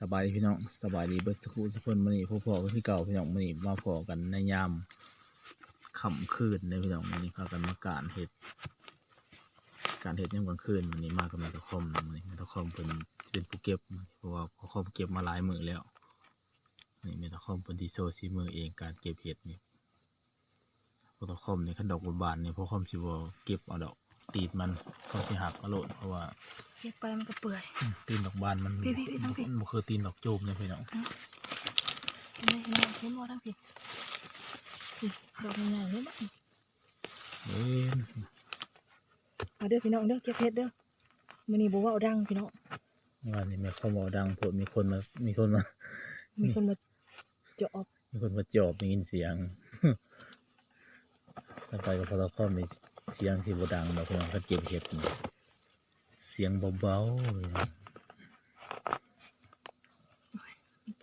สบายดีพี่น้องสบายดีเบิดสกครู่สักคนมื้อนี้พวกพ่อก็คือเก่าพี่น้องมื้อนี้มาพอกันในยามค่ำคืนในพี่น้องมื้อนี้พากันมาการเฮ็ดการเฮ็ดยามกลางคืนมื้อนี้มากับแม่ตะคอมมื้อนี้แม่ตะคอมเพิ่นเป็นผู้เก็บเพราะว่าพ่อคอมเก็บมาหลายมือแล้วนี่แม่ตะคอมเพิ่นที่โซซีมือเองการเก็บเห็ดนี่พ่อตะคอมในี่คันดอกบานๆนี่ยพ่อคอมสิบ่เก็บเอาดอก ตีดมันเขาสิหักเอาโลดเพราะว่าเก็บไปมันก็เปื่อยอืมตีนดอกบานมันพี่พี่พี่ทั้งพี่ มันบ่คือตีนดอกจูบเนี่ยพี่น้องเห็นไหมเห็นไหมเห็นบ่ทั้งพี่นี่ดอกใหญ่ๆเลยมั้งเว้นมาเด้อพี่น้องเด้อเก็บเห็ดเด้อมื้อนี้บ่เว้าดังพี่น้องว่านี่แม่เขาบอกดังโพดมีคนมามีคนมา มีคนมาเจาะมีคนมาจอบมียินเสียงถ้าไปกับพอลคอมมี เสียงที่บ่ดังเราพี่น้องก็เก็บเห็ดนี่เสียงเบาๆเลยนะ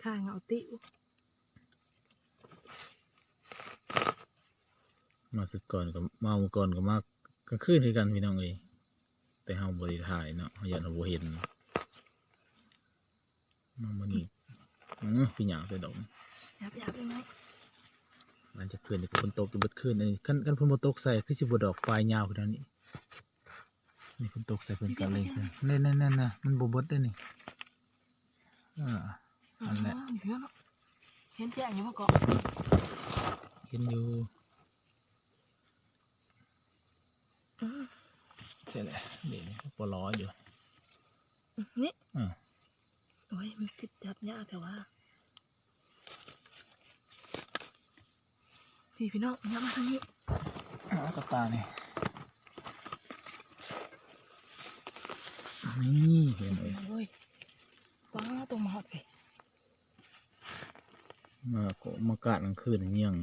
ข้างเอาติวมาสุดก่อนก็มาเมื่อก่อนก็มากก็ขึ้นคือกันพี่น้องเอ้ยแต่เฮาบ่ได้ถ่ายเนาะเฮาอยากเราบ่เห็นมามื้อนี้อื้อพี่หยังใส่ดอกยับยับได้ไหม หลังจากคืนนี่ก็ฝนตกอยู่เบิดคืนอันนี้คันคันฝนบ่ตกใส่คือสิบ่ดอกปลายยาวขนาดนี้นี่ฝนตกใส่เพิ่นกันเลยคือนั่นๆๆน่ะมันบ่เบิดเด้อนี่อ่าอันแหละอ๋อเดี๋ยวเนาะเห็นแจ้งอยู่บ่เกาะเห็นอยู่อืมใช่แหละนี่บ่รออยู่นี่อ่าโอ้ยมันคือจับยากแต่ว่า พี่พี่น้องยับมาทางนี้อ่ากับตานี่นี่เห็นเลยโอ้ยว้าตรงมาหอดไปมาก็มากาดกลางคืนนี่ยัง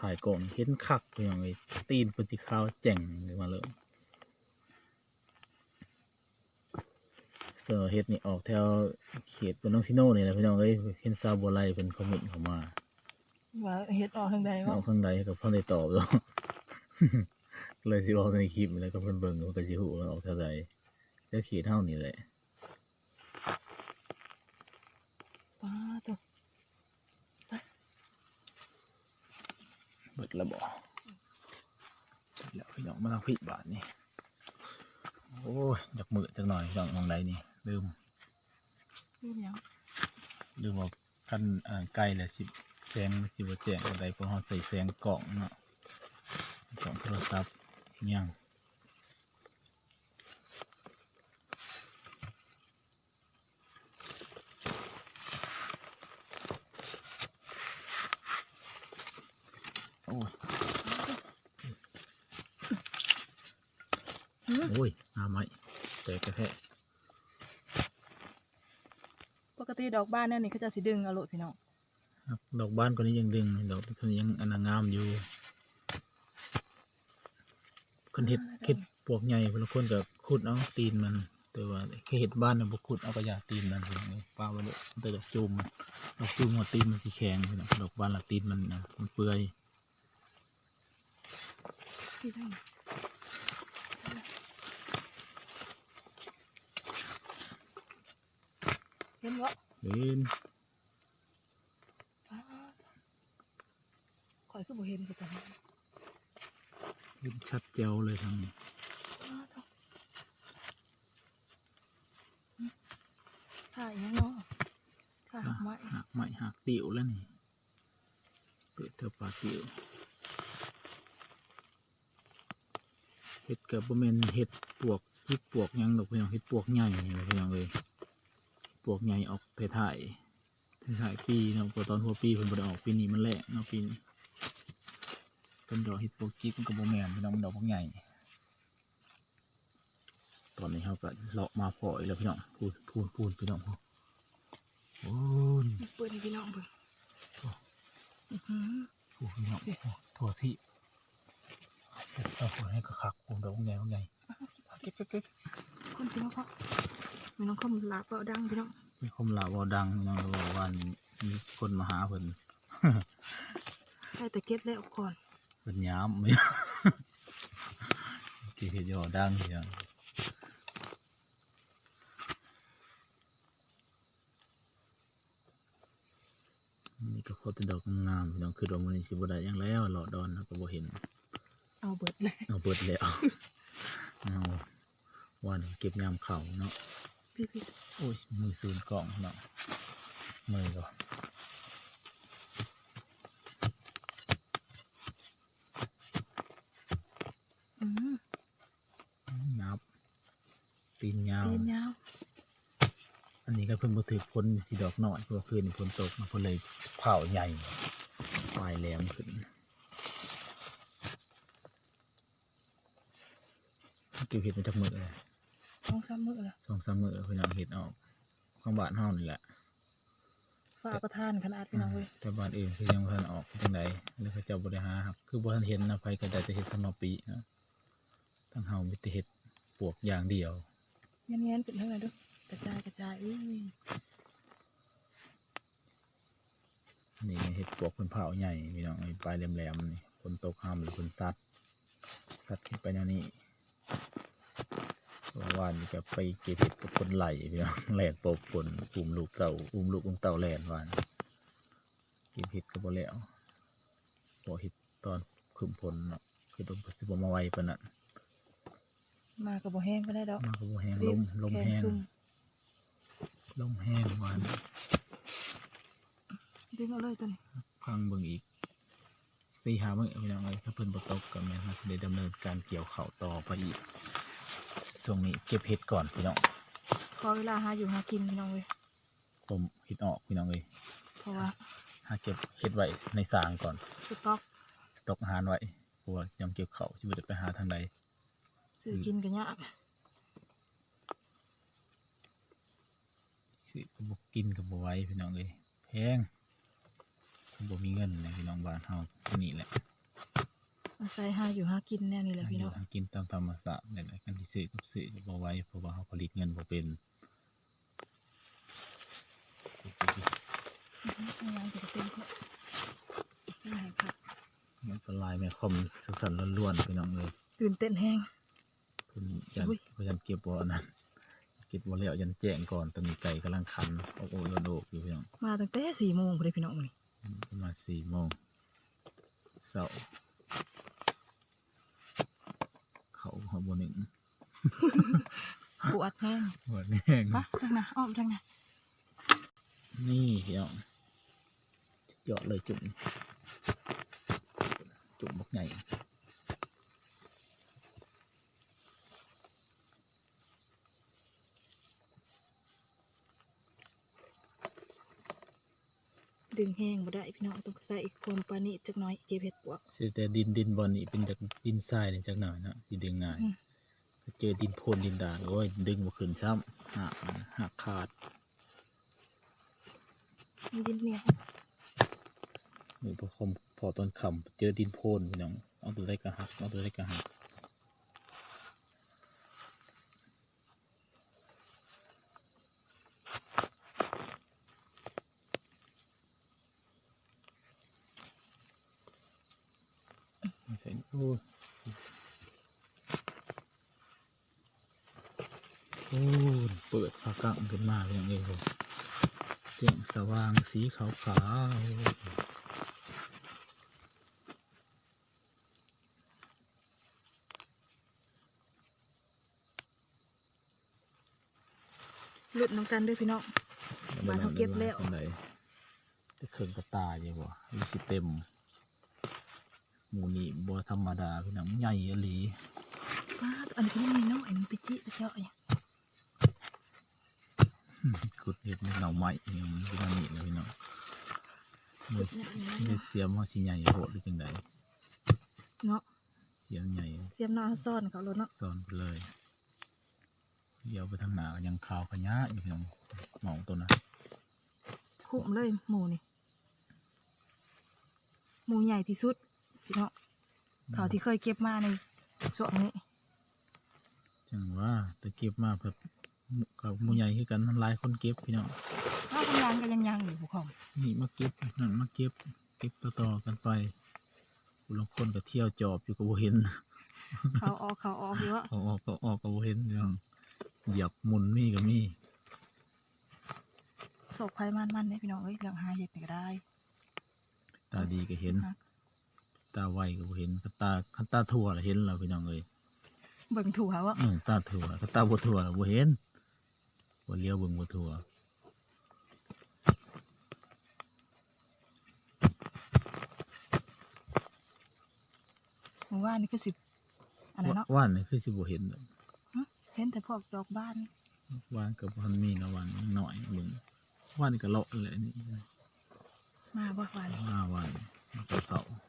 ถ่ายก่อนเห็นคักไปอย่างเลยตีนเพิ่นสิขาวแจ่งเลยมาเลยเสือเฮ็ดนี่ออกแถวเขตบนน้องซิโน่นี่แหละพี่น้องเอ้ยเห็นซาวบัวไลเป็นคอมเมนต์เข้ามา ว่าเฮ็ดออกทางใดวะเอาข้างในกับเพิ่นได้ตอบแล้ว เลยสิบอกในคลิปแล้วก็เพิ่นเบิ่งก็สิฮู้ว่าออกเท่าใดแล้วเขตเท่านี้แหละว้าตัวเบิดและบ่แล้วพี่น้องมาทางพี่บาทนี่โอ้ยอยากมือจักหน่อยพี่น้องมองใดนี่ลืมนี่ยังลืมว่ากันอ่าไกลแหละสิ แสงสิบ่แจ้งอะไรเพราะเฮาใส่แสงกล่องเนาะกล่องโทรศัพท์ยังโอ้ยหือโอ้ยหาไม้แต่กระแทกปกติดอกบ้านเนี่ยนี่เขาจะสิดึงเอาโลดพี่น้องครับ ดอกบ้านคนนี้ยังดึง ดอกคนนี้ยังอนนางามอยู่คนเห็ดเห็ดปวกใหญ่คนละคนกับขุดเอาตีนมัน แต่ว่าแค่เห็ดบ้านเนี่ยบุขุดเอากระยาตีนมันพี่น้องนี่ป้าไว้เลยแต่ดอกจูมมันดอกจูมหัวตีนมันสีแข็งพี่น้องดอกบ้านหลักตีนมันนะมันเปื่อยพี่ทั้งเห็นบ่เห็น ว้าข่ อยคือบ่เห็นคือกันเห็นชัดเจ๋วเลยทางนี้ว้าตัวหือถ่ายยังเนาะถ่ายดอกไม้หักไม้หักติ๋วแล้วนี่เปิดเท่าปลาติ๋วเห็ดกับบะเมนเห็ดปวกจิกปวกหยังดอกพี่น้องเห็ดปวกใหญ่นี่เลยพี่น้องเลยปวกใหญ่ออกถ่ายๆถ่ายๆปีเนาะพอตอนหัวปีเพิ่นบ่ได้ออกปีนี้มันแหลกเนาะปีนี้ เป็นดอกเห็ดปวกจิกมันก็บ่แม่นพี่น้องมันดอกพวกใหญ่ตอนนี้เขาก็เลาะมาพออีกแล้วพี่น้องพูดพูดพูดพี่น้องพูดโอ้ยเปิดให้พี่น้องเบิ่งอื้อหือพูดพี่น้องทั่วที่เอาพูดให้กระคักพูดดอกพวกใหญ่พวกใหญ่เก็บเก็บเก็บคนจริงเขามีน้องคำลาเปล่าดังพี่น้องมีคมลาวาดังพี่น้องเราบอกว่ามีคนมาหาเพิ่นได้แต่เก็บแล้วก่อน เพิ่นย้ำไม่กี่เห็ดยอดังพี่น้องนี่ก็โคตรดอกงามๆพี่น้องคือดอกมันสิบ่ได้หยังแล้วหลอดดอนแล้วก็บ่เห็น เอาเบิดเลยเอาเบิดแล้วเอาวันเก็บยามเขาเนาะพี่พี่โอ้ยมือซูนกล่องเนาะมือก็ อืม นับ ตีนยาว ตีนยาว อันนี้ก็เพิ่งมา ถือพ้นสีดอกหน่อยเพราะว่าคืนนี้ฝนตกมาเพิ่นเลยเผาใหญ่ปลายแหลมขึ้นเก็บเห็ดมาจากมือเลยสองสามมื้อละสองสามมือเพิ่นเอาเห็ดออกข้างบ้านเฮานี่แหละฝ้าประทานขนาดพี่น้องเว้ยแต่บ้านอื่นคือยังบ่ทันออกจังไดแล้วเขาเจ้าบ่ได้หาครับ คือบ่ทันเห็นนะไผก็ได้แต่เห็ดสมอปีนะทั้งเฮามีแต่เห็ดปวกอย่างเดียวเงี้ยนๆเป็นเท่าไหร่ด้วยกระจาย กระจายอุ้ยนี่เห็ดปวกเพิ่นเผาใหญ่พี่น้องไอ้ปลายแหลมๆนี่ฝนตกห้ามหรือฝนตัด ตัดขึ้นไปแนวนี้เพราะว่านี่ก็ไปเก็บเห็ดกับคนไหลพี่น้องแหลนปบฝนอุ้มลูกเต่าอุ้มลูกอุ้มเต่าแหลนวานเก็บเห็ดก็บ่แล้วบ่เห็ดตอนคืมฝนเนาะคือต้องสิบ่มาไวปานนั้นมากับบ่แห้งก็ได้ดอกมันก็บ่แห้งลมลมแขนแห้งซุ่ม ลมแห้งวานดึงเอาเลยตัวนี้ฟังเบิ่งอีกสี่หาเบิ่งพี่น้องเอ้ยถ้าเพิ่นบ่ตกก็แม่นว่าสิได้ดำเนินการเกี่ยวข้าวต่อไปอีกช่วงนี้เก็บเห็ดก่อนพี่น้องขอเวลาหาอยู่หากินพี่น้องเว้ยผมเห็ดออกพี่น้องเอ้ยเพราะว่าหาเก็บเห็ดไว้ในสางก่อนสต็อกสต็อกอาหารไว้เพราะว่ายังเก็บข้าวสิบ่ได้ไปหาทางใดซื้อกินกันยาก สิก็บ่กินก็บ่ไหวพี่น้องเอ้ยแพงบ่มีเงินเลยพี่น้องบ้านเฮาที่นี่แหละอาศัยหาอยู่หากินแน่นี่แหละหาพี่อน้ยู่องหากินตามธรรมชาตินี่แหละกันที่ซื้อกับซื้อก็บ่ไหวเพราะว่าเฮาผลิตเงินบ่เป็นงานจะเป็นก็ไม่หายค่ะมันก็ลายแม่คอมสั่นๆล้วนๆพี่น้องเอ้ยตื่นเต้นแห้งเพิ่นยันอุ้ยเพิ่นยันเก็บบ่อนั้น เก็บบ่แล้วยันแจ้งก่อนตอนนี้ไก่กำลังคันโอ้โหโยนโอกอยู่พี่น้องมาตั้งแต่สี่โมงพอดีพี่น้องเลยประมาณสี่โมงเสาร์เขาหอบหนึ่งปวดแห้งหัวแน่งปะทางไหนอ้อมทางไหนนี่พี่น้องเยอะเลยจุ่มจุ่มบักใหญ่ ดึงแห้งมาได้พี่น้องต้องใส่ความปานิจักหน้อยเก็บเห็ดปวกสิแต่ดินดินบอลนี่เป็นจากดินทรายนี่จากหน่อยเนาะที่ดึงง่ายอืมถ้าเจอดินโพนดินด่านโอ้ยดึงบ่ขึ้นซ้ำหักหักขาดมันดินเหนียวหรือพอคมพอตอนคำเจอดินโพนพี่น้องเอาตัวได้กระหักเอาตัวได้กระหัก โอ้ยโอ้ยเปิดฟ้ากลางขึ้นมาอย่างนี้ผมเสียงสว่างสีขาวขาวๆหลุดน้ำกันด้วยพี่น้องบ้านเขาเก็บแล้วอันไหนจะเขิงกระตายอยู่บ่มีสิเต็ม หมูนี่บัธรรมดาพี่น้องใหญ่อหลีป้าดอันนี้ก็ยังมีน้องเอ็นไปจิไปเจาะอย่างขุดเห็ดในเหนาไม้นี่มันพี่น้องนี่นะพี่น้องเมื่อเมื่อเสียมว่าสิใหญ่โหดหรือจังไดเนาะเสียมใหญ่เสียมน้าซ่อนเขาแล้วเนาะซ่อนไปเลย เดี๋ยวไปทางหน้าก็ยังขาวขยะอยู่พี่น้องหมองตัวนะคุ้มเลยหมูนี่หมูใหญ่ที่สุด พี่น้องเท่าที่เคยเก็บมาในส่วนนี้ จังว่าแต่เก็บมาแบบกับหมูใหญ่คือกันมันหลายคนเก็บพี่น้องถ้าทำงานก็ยังยังอยู่ผู้ของนี่มาเก็บนั่นมาเก็บเก็บต่อๆกันไปบางคนก็เที่ยวจอบอยู่ก็บ่เห็น เขาออกเขาออกอยู่ว่าเอาออกก็ออกก็บ่เห็นอย่างเหยียบหมุนมีก็มีโศกภัยมันมันเนี่ยพี่น้องเอ้ยเรื่องหาเห็ดนี่ก็ได้าดีก็เห็นฮะ ตาไวก็บ่เห็นคันตาคันตาทั่วละเห็นแล้วพี่น้องเอ้ยเบิ่งถูกเขาอะเออตาทั่วคันตาบ่ทั่วละบ่เห็นบ่เลี้ยวเบิ่งบ่ทั่วหมู่บ้านนี่คือสิบอันนั้นเนาะว่านนี่คือสิบ่เห็นดอกฮะเห็นแต่พวกดอกบ้าน ว่านก็บ่ทันมีนะว่านยังน้อยเบิ่งว่านนี่ก็เลาะแหละนี่มาบ่วานห้าวันมันก็เสาอืม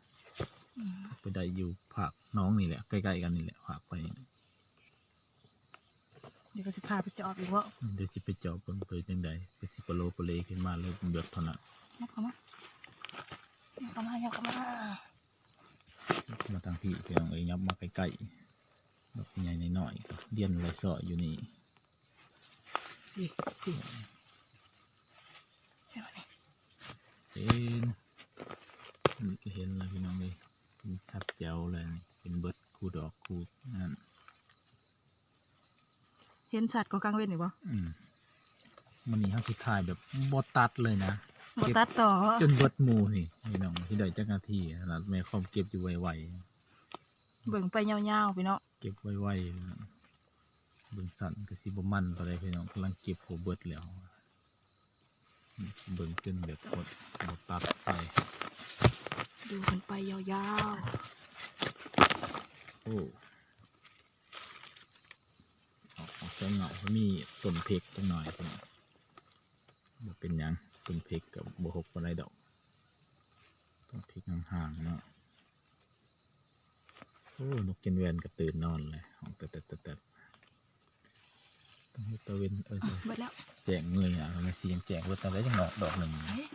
ไปได้อยู่ภาคน้องนี่แหละใกล้ๆกันนี่แหละภาคไปนี่เดี๋ยวก็สิพาไปจอบอีกว่าเดี๋ยวสิไปเจาะเบิ่งไปจังใดไปสิปะโลปะเลขึ้นมาเลยเบิดเท่านั้นยักเข้ามายักเข้ามายักเข้ามามาทางพี่พี่น้องเอ้ยยับมาใกล้ๆดอกใหญ่น้อยๆเดียนไรสออยู่นี่ดิดิเดี๋ยวนี่เห็นนี่ก็เห็นเลยพี่น้องเลย เป็นชัดแจ๋วเลยนี่เป็นเบิดคูดอกคูนั่นเห็นสัตว์ก็กลางเว้นอยู่บ่อืมมันนี่เขาสิถ่ายแบบบอตัดเลยนะบ่ตัดต่อ จนเบิดหมูนี่พี่น้องที่ได้จักนาทีขนาดแม่คอมเก็บอยู่ไวเบิ่งไปยาวๆพี่เนาะๆเก็บไวๆเบิ่งสั่นก็สิบ่มันตอนใดพี่น้องกำลังเก็บหัวเบิดแล้วนี่เบิ่งจนแบบหมดหมดตัดไป ดูมันไปยาวโอ้ออกออกจากเหงาเขามีต้นเพกจังหน่อยพี่น้องบ่เป็นหยังต้นเพกกับบ่หกอะไรดอกต้นเพกห่างๆเนาะโอ้นกกินเวียนก็ตื่นนอนเลยห้องแต่แต่แต่ต้องให้ตะเวนเออๆเบิดแล้วแจงเงยอะมันสียังแจงเว่าตอนแรกยังดอกดอกหนึ่ง เฮ้ย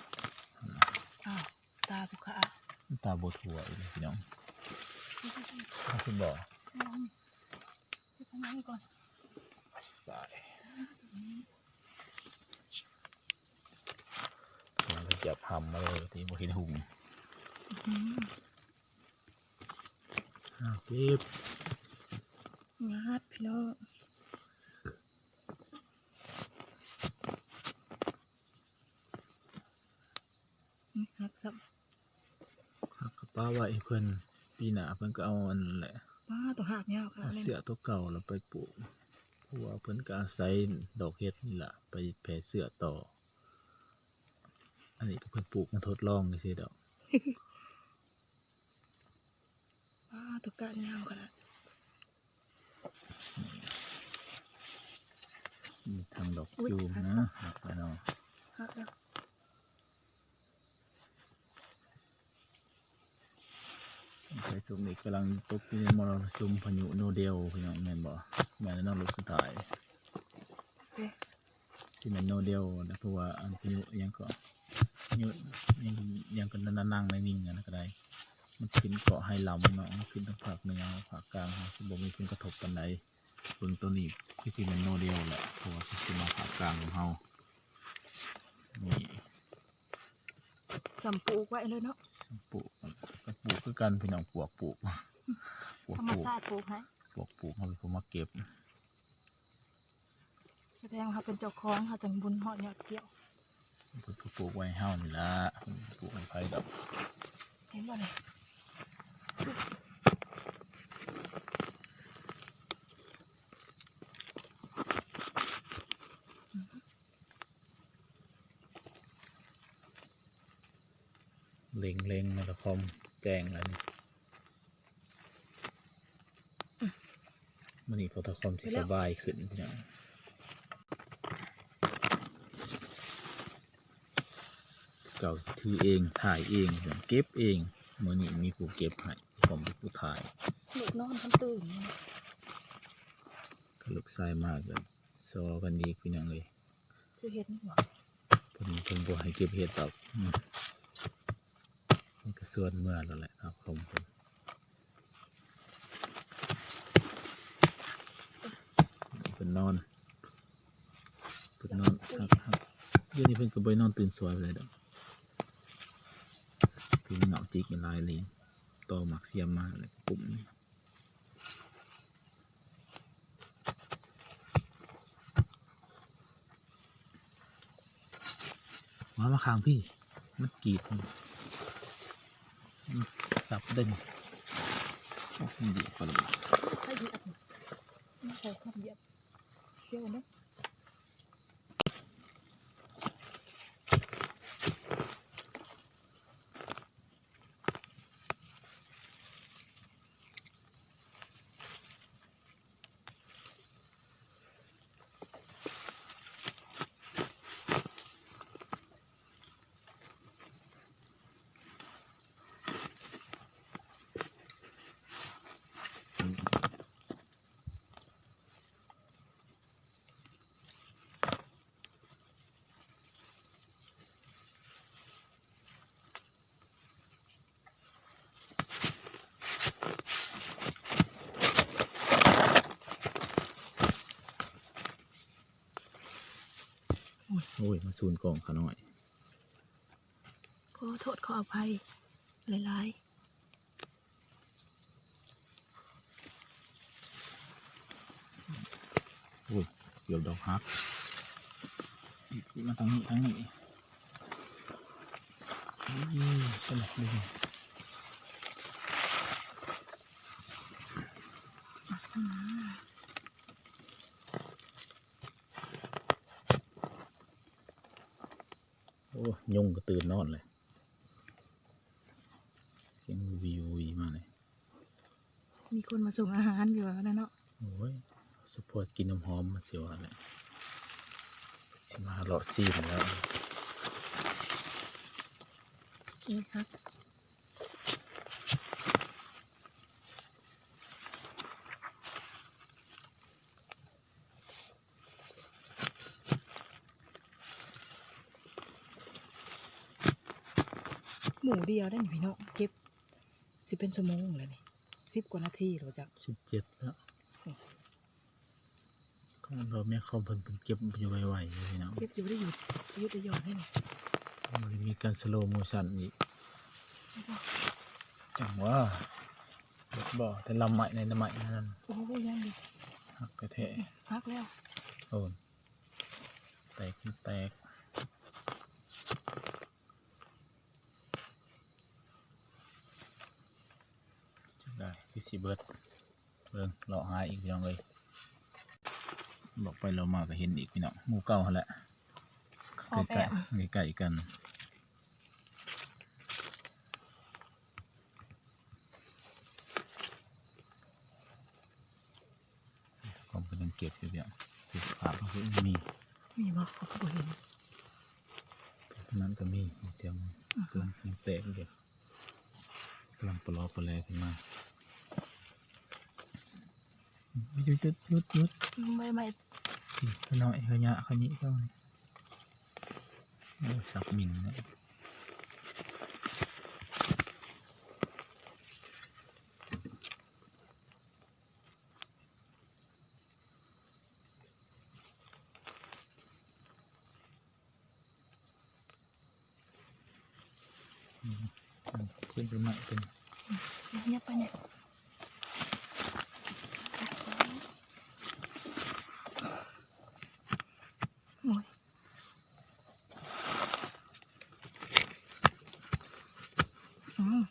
อ้าวตาบุกขา ตาโบทัวอีกเลยพี่น้องถ้าคุณบอกลองไปทางนั้นก่อนสายเราจะจับหำมาเลยที่บเห็นหุ่งอืมอ้าวเก็บงัดพี่น้องอืมหักซับ หักกระ เป๋าไว้ให้เพิ่นปีหน้าเพิ่นก็เอาอันนั้นแหละป้าตัวหักยาวค่ะเอาเลยเสื้อตัวเก่าแล้วไปปลูกเพราะว่าเพิ่นก็อาศัยดอกเห็ดนี่แหละไปแผ่เสื้อต่อ อันนี้ก็เพิ่นปลูกมาทดลองนี่สิดอกป้าตัวกะยาวค่ะมีทางดอกจูมนะหักไปเนาะหักแล้ว ใส่ซุ่มอีกกำลังตกอยู่ในมรสุมพายุโนเดลพี่น้องแม่นบ่แม่นแล้วเนอกรถสุดท้ายที่แม่นโนเดลนะเพราะว่าอันพายุยังก็ยอะยังยังก็นั่งๆในนิ่งนะก็ได้มันขึ้นเกาะไฮลำเนาะขึ้นทั้งภาคเหนือภาคกลางฮะสิบ่มีผลกระทบปานใดเบิ่งตัวนี้คือสิแม่นโนเดลแหละเพราะว่าสิมาภาคกลางของเฮานี่ สำปลูกไว้เลยเนาะปลูกก็ปลูกคือกันพี่น้องปลวกปลูกปลวกธรรปมลูกชาติปลูกให้ปลวกปลูกเขาเป็นคนมาเก็บแสดงว่าเขาเป็นเจ้าของเขาจังบุญหอดยอดเกี่ยวเพิ่นก็ปลูกไว้ให้เฮานี่ละเพิ่นปลูกให้ไผดอกเห็นบ่เนี่ย เล็งเล็งนะตะคอมแจ้งแล้วนี่มันนี่พอตะคอมสิสบายขึ้นพี่น้องเก่าถือเองถ่ายเองพี่น้องเก็บเองมื่อนี้มีผู้เก็บให้ผมเป็นผู้ถ่ายลูกนอนทันตื่นก็ลูกชายมากเลยซอกันดีพี่น้องเลยคือเห็นหัวเพิ่นเพิ่นบ่ให้เก็บเห็ดดอกอืมมั นก็ส่วนเมื่อแล้วแหละครับผมเพิ่นนอนเพิ่นนอนครับครับเดี๋ยวนี้เพิ่นก็บ่ได้นอนตื่นสวยไปเลยดอกพิ่นเหงาจิกลายเลยตอหมักเสียมมาเลยปุ่มนี่มามาข้างพี่ มันกรีด สับดึงโอ้ยดีกว่าเลยให้เหยียบไม่ใช่ข้ามเหยียบเที่ยวนะ โอ้ย มาซูนกล่องขาหน่อย ขอโทษขออภัย หลายโอ้ยเกี่ยวดอกฮักอีกมาทางนี้ทางนี้นี่สลับเลยโอ้ย ยุงก็ตื่นนอนเลย เสียงวีวีมาเลยๆมีคนมาส่งอาหารอยู่แล้วนะเนาะโอ้ยสปอร์ตกินน้ำหอมมาเสียวอะไรสิมาเลาะซีมแล้วนี่ครับ หมูเดียวได้หนิพี่น้องเก็บสิเป็นชั่วโมงเลยนี่สิบกว่านาทีเราจะสิบเจ็ดแล้วก็เราแม่เขาเพิ่นเป็นเก็บอยู่ไวๆอยู่พี่น้องเก็บอยู่ได้หยุดหยุดได้หย่อนได้นี่มันมีการสโลโมชันอีกจังว่าบ่แต่ลำใหม่ในลำใหม่นั่นโอ้โหยังดีหักกระแทะพักแล้วโอนแตกแตกจังได้ คือสิเบิดเบิ่งเลาะหาอีกพี่น้องเลยบอกไปเรามาก็เห็นอีกพี่น้องหมู่เก่าหั่นแหละออกแอใกล้บๆใกล้ๆกันผมก็ยังเก็บอยู่เดียวสิสภาพก็คือมี มีบอกเขาก็บ่เห็นนั้นก็มีเตรียมกำลังยังแตกอยู่เดียวกำลังปลอปลแลขึ้นมา หยุดหยุดหยุดหยุดไม่ไม่สิขน่อยขยะขยิเข้านี่โอ้ยสับหมิงเนี่ยอืมอืมขึ้นไปใหม่เป็น เงียบไปเนี่ยโอ้ยอืม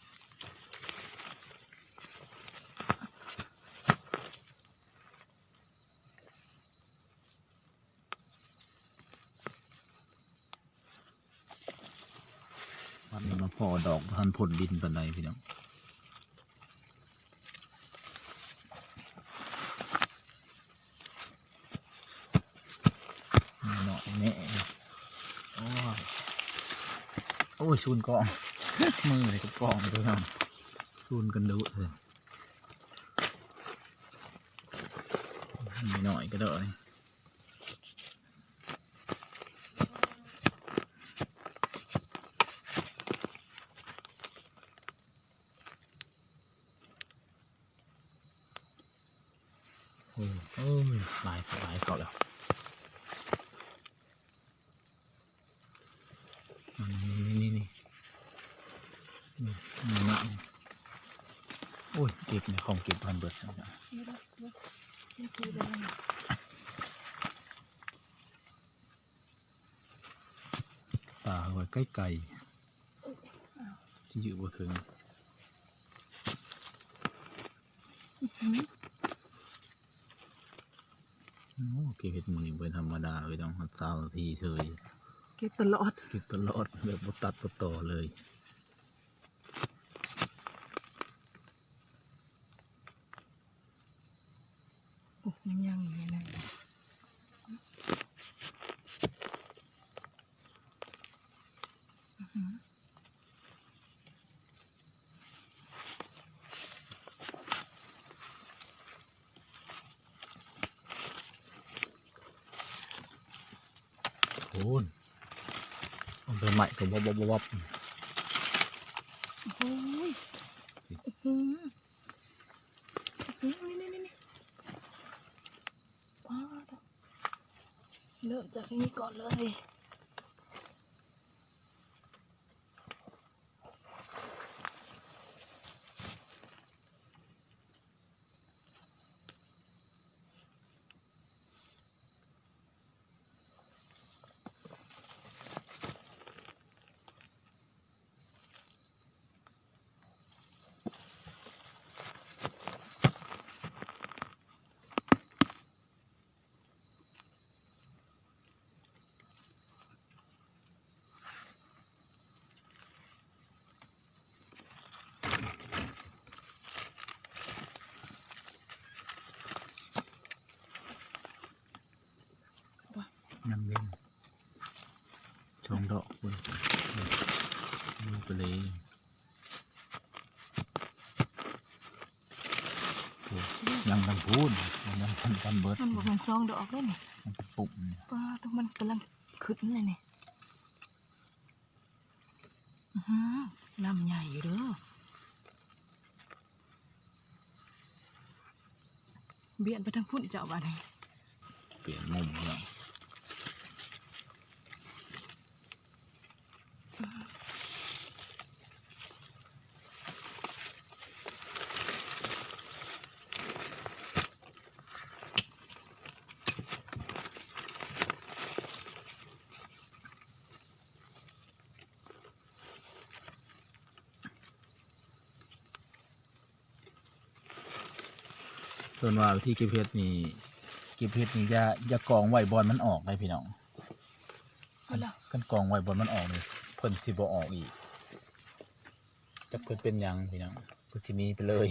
วันนี้ มาพอดอกพันผลดินปันใดพี่น้องนี่เนาะแม่โอ้ยโอ้ยซูนกอง มือเลยกับกองด้วยนะซูนกันดุเลยมีหน่อยก็ได้ เออหลายหลายเขาแล้วนี่นี่นี่นี่มากโอ้ยเก็บเนี่ยของเก็บพันเบิดนะปลาไว้ใกล้ไก่ที่อยู่บนถึง Mm-hmm. ก็บเห็ดหมูนี่เป็นธรรมดาเลยต้องหัดสาวนาทีเฉยเก็บตลอดเก็บตลอดแบบบ่ตัดบ่ต่อเลยโอ้ยังยังอยู่เลยนะอื้อหือ โอ้นเอาไปให ม่ก็วับวับวับโอ้ยอื้อหืออื้อหือนี่นี่นี่นี่ว้าวเริ่มจากนี้ก่อนเลย ยังเล่นชองดอกเว้ยมือไปเลยโอ้ยังทำพูดยังยังทันทันเบิดมันบอกมันซองดอกเลยนี่มันเป็นปุ่มเนี่ยป้าต้องมันกำลังขึ้นเลยนี่อื้อหือลำใหญ่อยู่เด้อเบียนไปทางพุ่นเจ้าบ้านนี่เปลี่ยนมุมแล้ว ส่วนว่าวิธีเก็บเห็ดนี่เก็บเห็ดนี่อย่าอย่ากองไว้บอลมันออกเลยพี่น้องเอาล่ะ กันกองไว้บอลมันออกนี่เพิ่นสิบ่ออกอีกจะเพิ่นเป็นหยังพี่น้องเพิ่นสิหนี้ไปเลย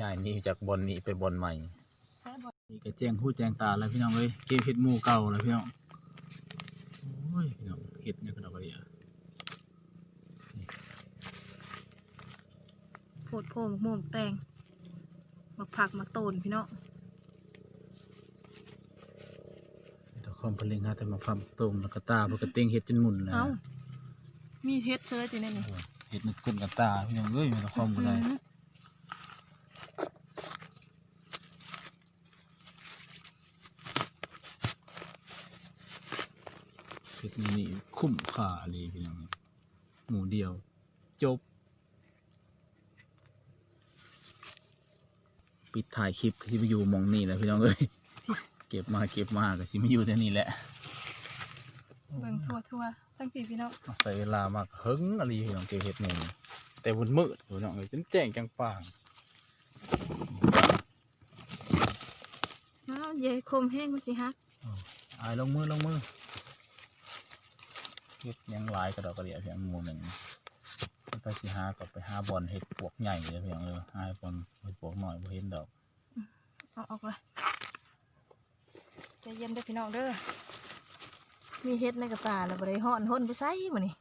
ย้ายหนี้จากบอลนี้ไปบอลใหม่ แซ่บบ่นี่ก็แจ้งหู้แจ้งตาแล้วพี่น้องเอ้ยเก็บเห็ดหมู่เก่าแล้วพี่น้องโอ้ยพี่น้องเห็ดเนี่ยก็ดอกกระเดียโพดโพมะม่วงแตง มาผักมาโตนพี่น้องแต่ความเพลิงฮะแต่มาพัมตรงแล้วก็ตาเพื่อกระเต้งเห็ดจนหมุนนะเอ้ามีเฮ็ดเชื้อจีนั่นนี่เห็ดมันกุนกับตาพี่น้องเอ้ยมันความก็ได้อื้อหือเห็ดนี่นี่คุ้มค่าเลยพี่น้องหมูเดียวจบ ปิดถ่ายคลิปก็สิไปอยู่หมองนี่แหละพี่น้องเอ้ยเก็บมาเก็บมาก็สิมาอยู่แต่นี่แหละเบิ่งทั่วทั่วๆทั้งปีพี่น้องใส่เวลามากเฮิงอะไรพี่น้องเก็บเห็ดหมูแต่วันมืดพี่น้องเอ้ยจนแจ้งจังป่างอ้าวเย่คมแห้งมันสิฮักอายลงมือลงมือเฮ็ดหยังหลายกระดอกกระเดียเพียงหมูหนึ่ง ไปสิหาก็ไปหาบอลเห็ดปวกใหญ่เลยเพียงเออหาบอลเห็ดปวกหน่อยบ่เห็นดอกเอาออกเลยใจเย็นเด้อพี่น้องเด้อมีเฮ็ดในกระตาแล้วบ่ได้ฮ้อนห้นไปไสมื้อนี้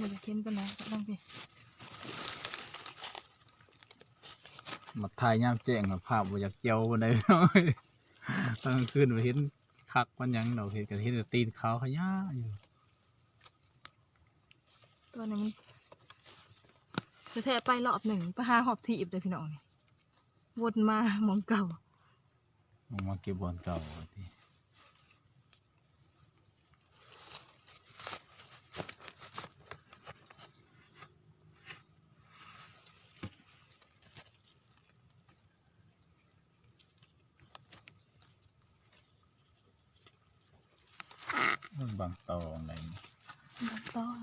มันจะเค็มปานไหนต้องพี่ มาถ่ายยามแจ้งอะภาพบ่อยากเจียวบันไดพี่น้องเอ้ยตอนกลางคืนมาเห็นคักมันหยังดอกเห็ดกันเห็นแต่ตีนขาวขยะอยู่ตัวนี้มันจะแทะไปรอบหนึ่งไปหาหอบถีบเลยพี่น้องนี่วนมามองเก่าลงมาเก็บบอลเก่าที บางตองอะไรนี่บักต้อง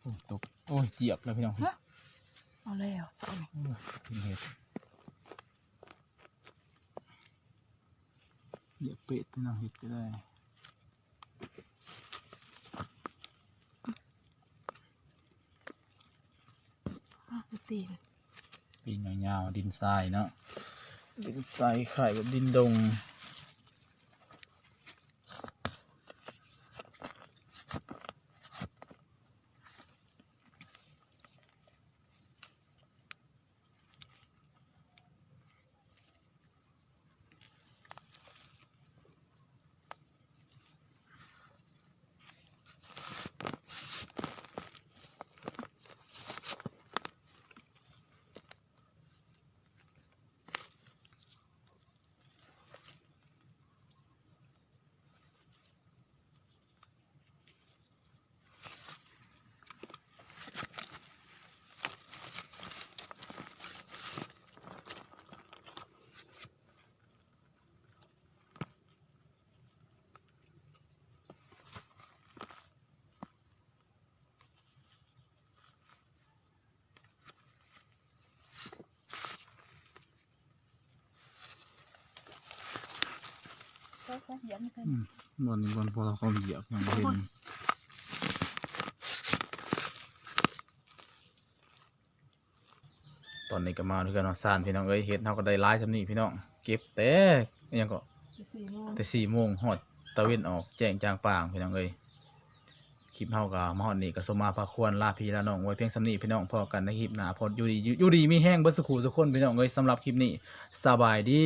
โอ้ตกโอ้ยเหยียบแล้วพี่น้องเอาแล้วเอานี่โอ้ยมีเห็ดเหยียบเป็ดพี่น้องเห็ดก็ได้อะไปตีน ปีนยาวๆดินทรายเนาะดินทรายไข่แบบดินดง ก็ก็ยันกันอืมบอลนี้บอลพอเราเขาเหยียบอย่างเห็นตอนนี้ก็มาด้วยกันมาซานพี่น้องเอ้ยเห็ดเราก็ได้ร้ายสำนีพี่น้องเก็บแต่อิหยังก็สี่โมงแต่สี่โมงหอดตะเวนออกแจ้งจางป่างพี่น้องเอ้ยคลิปเฮากับมาฮอดนี่ก็สมมาพาควรลาพี่ลาน้องไว้เพียงสำนีพี่น้องพอกันในคลิปหน้าพออยู่ดีอยู่ดีมีแห้งเบิดสุขุสุกคนพี่น้องเอ้ยสำหรับคลิปนี้สบายดี